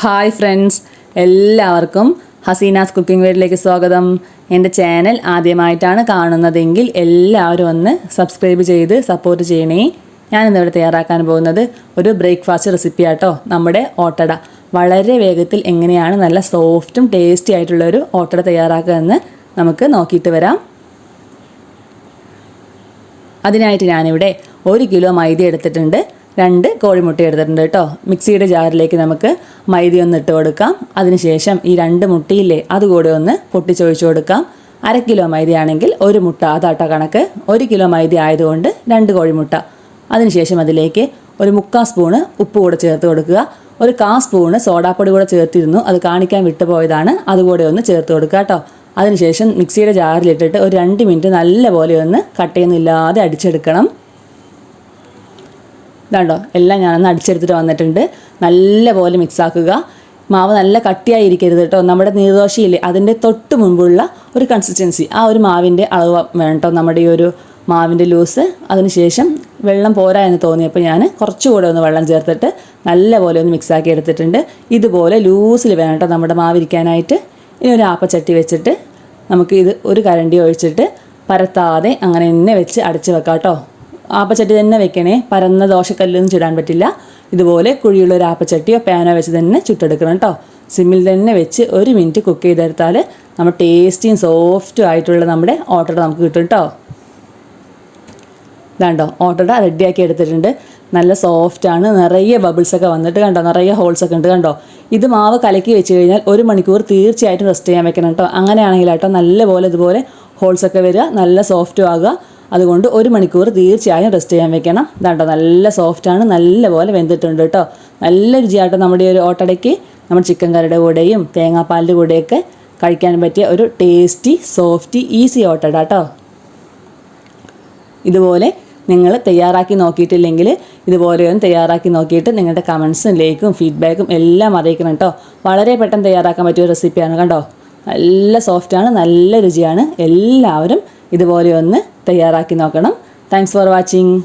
Hi friends എല്ലാവർക്കും Hasina's cooking വീട്ടിലേക്ക് സ്വാഗതം. എന്റെ ചാനൽ ആദ്യമായിട്ടാണ് കാണുന്നതെങ്കിൽ എല്ലാവരും ഒന്ന് സബ്സ്ക്രൈബ് ചെയ്ത് സപ്പോർട്ട് ചെയ്യണേ. ഞാനിന്നിവിടെ തയ്യാറാക്കാൻ പോകുന്നത് ഒരു ബ്രേക്ക്ഫാസ്റ്റ് റെസിപ്പി ആട്ടോ നമ്മുടെ ഓട്ടട. വളരെ വേഗത്തിൽ എങ്ങനെയാണ് നല്ല സോഫ്റ്റും ടേസ്റ്റി ആയിട്ടുള്ള ഒരു ഓട്ടട തയ്യാറാക്കുക എന്ന് നമുക്ക് നോക്കിയിട്ട് വരാം. അതിനായിട്ട് ഞാനിവിടെ ഒരു കിലോ മൈദ എടുത്തിട്ടുണ്ട്. രണ്ട് കോഴിമുട്ട എടുത്തിട്ടുണ്ട് കേട്ടോ. മിക്സിയുടെ ജാറിലേക്ക് നമുക്ക് മൈദ ഒന്ന് ഇട്ട് കൊടുക്കാം. അതിനുശേഷം ഈ രണ്ട് മുട്ടയില്ലേ അതുകൂടെ ഒന്ന് പൊട്ടിച്ചൊഴിച്ചു കൊടുക്കാം. അര കിലോ മൈദയാണെങ്കിൽ ഒരു മുട്ട അതാട്ട കണക്ക്. ഒരു കിലോ മൈദ ആയതുകൊണ്ട് രണ്ട് കോഴിമുട്ട. അതിനുശേഷം അതിലേക്ക് ഒരു മുക്കാൽ സ്പൂണ് ഉപ്പ് കൂടെ ചേർത്ത് കൊടുക്കുക. ഒരു കാ സ്പൂണ് സോഡാപ്പൊടി കൂടെ ചേർത്തിരുന്നു. അത് കാണിക്കാൻ വിട്ടുപോയതാണ് അതുകൂടെ ഒന്ന് ചേർത്ത് കൊടുക്കുക കേട്ടോ. അതിനുശേഷം മിക്സിയുടെ ജാറിലിട്ടിട്ട് ഒരു രണ്ട് മിനിറ്റ് നല്ലപോലെ ഒന്ന് കട്ടയൊന്നും ഇല്ലാതെ അടിച്ചെടുക്കണം. ഇതാണ്ടോ എല്ലാം ഞാനൊന്ന് അടിച്ചെടുത്തിട്ട് വന്നിട്ടുണ്ട്. നല്ല പോലെ മിക്സാക്കുക മാവ് നല്ല കട്ടിയായിരിക്കരുത് കേട്ടോ. നമ്മുടെ നീർദോശയില്ലേ അതിന്റെ തൊട്ട് മുമ്പുള്ള ഒരു കൺസിസ്റ്റൻസി ആ ഒരു മാവിന്റെ അളവ് വേണം കേട്ടോ. നമ്മുടെ ഈ ഒരു മാവിന്റെ ലൂസ് അതിനുശേഷം വെള്ളം പോരാ എന്ന് തോന്നിയപ്പോൾ ഞാൻ കുറച്ചുകൂടെ ഒന്ന് വെള്ളം ചേർത്തിട്ട് നല്ല പോലെ ഒന്ന് മിക്സാക്കി എടുത്തിട്ടുണ്ട്. ഇതുപോലെ ലൂസിൽ വേണം കേട്ടോ നമ്മുടെ മാവിരിക്കാനായിട്ട്. ഇനി ഒരു ആപ്പച്ചട്ടി വെച്ചിട്ട് നമുക്ക് ഇത് ഒരു കരണ്ടി ഒഴിച്ചിട്ട് പരത്താതെ അങ്ങനെ തന്നെ വെച്ച് അടച്ച് വെക്കാം കേട്ടോ. ആപ്പച്ചട്ടി തന്നെ വെക്കണേ. പരന്ന ദോശക്കല്ലൊന്നും ചുടാൻ പറ്റില്ല. ഇതുപോലെ കുഴിയുള്ള ഒരു ആപ്പച്ചട്ടിയോ പാനോ വെച്ച് തന്നെ ചുട്ടെടുക്കണം കേട്ടോ സിമ്മിൽ തന്നെ വെച്ച് ഒരു മിനിറ്റ് കുക്ക് ചെയ്തെടുത്താൽ നമ്മൾ ടേസ്റ്റിയും സോഫ്റ്റും ആയിട്ടുള്ള നമ്മുടെ ഓട്ടട നമുക്ക് കിട്ടും കേട്ടോ ഇതാണ്ടോ ഓട്ടട റെഡിയാക്കി എടുത്തിട്ടുണ്ട്. നല്ല സോഫ്റ്റാണ്. നിറയെ ബബിൾസൊക്കെ വന്നിട്ട് കണ്ടോ നിറയെ ഹോൾസൊക്കെ ഉണ്ട് കണ്ടോ. ഇത് മാവ് കലക്കി വെച്ച് കഴിഞ്ഞാൽ ഒരു മണിക്കൂർ തീർച്ചയായിട്ടും റെസ്റ്റ് ചെയ്യാൻ വെക്കണം കേട്ടോ അങ്ങനെയാണെങ്കിൽ കേട്ടോ നല്ലപോലെ ഇതുപോലെ ഹോൾസൊക്കെ വരിക നല്ല സോഫ്റ്റും ആകുക. അതുകൊണ്ട് ഒരു മണിക്കൂർ തീർച്ചയായും റെസ്റ്റ് ചെയ്യാൻ വെക്കണം. ഇതാട്ടോ നല്ല സോഫ്റ്റാണ് നല്ലപോലെ വെന്തിട്ടുണ്ട് കേട്ടോ നല്ല രുചിയാട്ടോ നമ്മുടെ ഒരു ഓട്ടടയ്ക്ക്. നമ്മൾ ചിക്കൻ കറിയുടെ കൂടെയും തേങ്ങാപ്പാലിന്റെ കൂടെയൊക്കെ കഴിക്കാൻ പറ്റിയ ഒരു ടേസ്റ്റി സോഫ്റ്റി ഈസി ഓട്ടട കേട്ടോ ഇതുപോലെ നിങ്ങൾ തയ്യാറാക്കി നോക്കിയിട്ടില്ലെങ്കിൽ ഇതുപോലെ ഒന്ന് തയ്യാറാക്കി നോക്കിയിട്ട് നിങ്ങളുടെ കമൻസും ലൈക്കും ഫീഡ്ബാക്കും എല്ലാം അറിയിക്കണം കേട്ടോ വളരെ പെട്ടെന്ന് തയ്യാറാക്കാൻ പറ്റിയ റെസിപ്പിയാണ് കണ്ടോ. നല്ല സോഫ്റ്റാണ് നല്ല രുചിയാണ്. എല്ലാവരും ഇതുപോലെ ഒന്ന് തയ്യാറാക്കി നോക്കണം. Thanks for watching